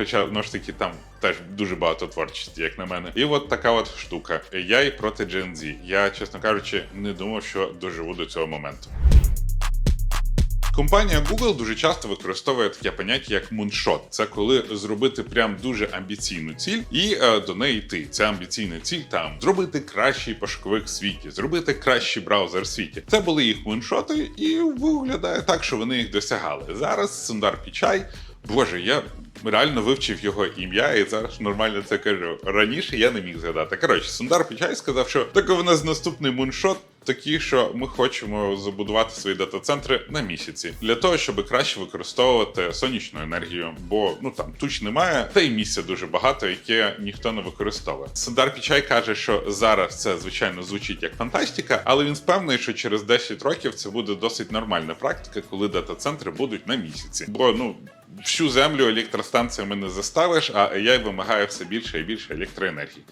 Хоча ну ж таки там теж дуже багато творчості, як на мене. І от така от штука. І проти Gen Z. Я, чесно кажучи, не думав, що доживу до цього моменту. Компанія Google дуже часто використовує таке поняття як муншот. Це коли зробити прям дуже амбіційну ціль і е, до неї йти. Ця амбіційна ціль там зробити кращий пошуковик в світі, зробити кращий браузер в світі. Це були їх муншоти, і виглядає так, що вони їх досягали. Зараз Сундар Пічай, боже, я. Реально вивчив його ім'я і зараз нормально це кажу. Раніше я не міг згадати. Коротше, Сундар Пічай сказав, що так у нас наступний муншот такий, що ми хочемо забудувати свої дата-центри на місяці для того, щоб краще використовувати сонячну енергію, бо ну там туч немає, та й місця дуже багато, яке ніхто не використовує. Сундар Пічай каже, що зараз це звичайно звучить як фантастика, але він впевнений, що через 10 років це буде досить нормальна практика, коли дата-центри будуть на місяці. Бо ну. Всю землю електростанціями не заставиш, а AI вимагає все більше і більше електроенергії.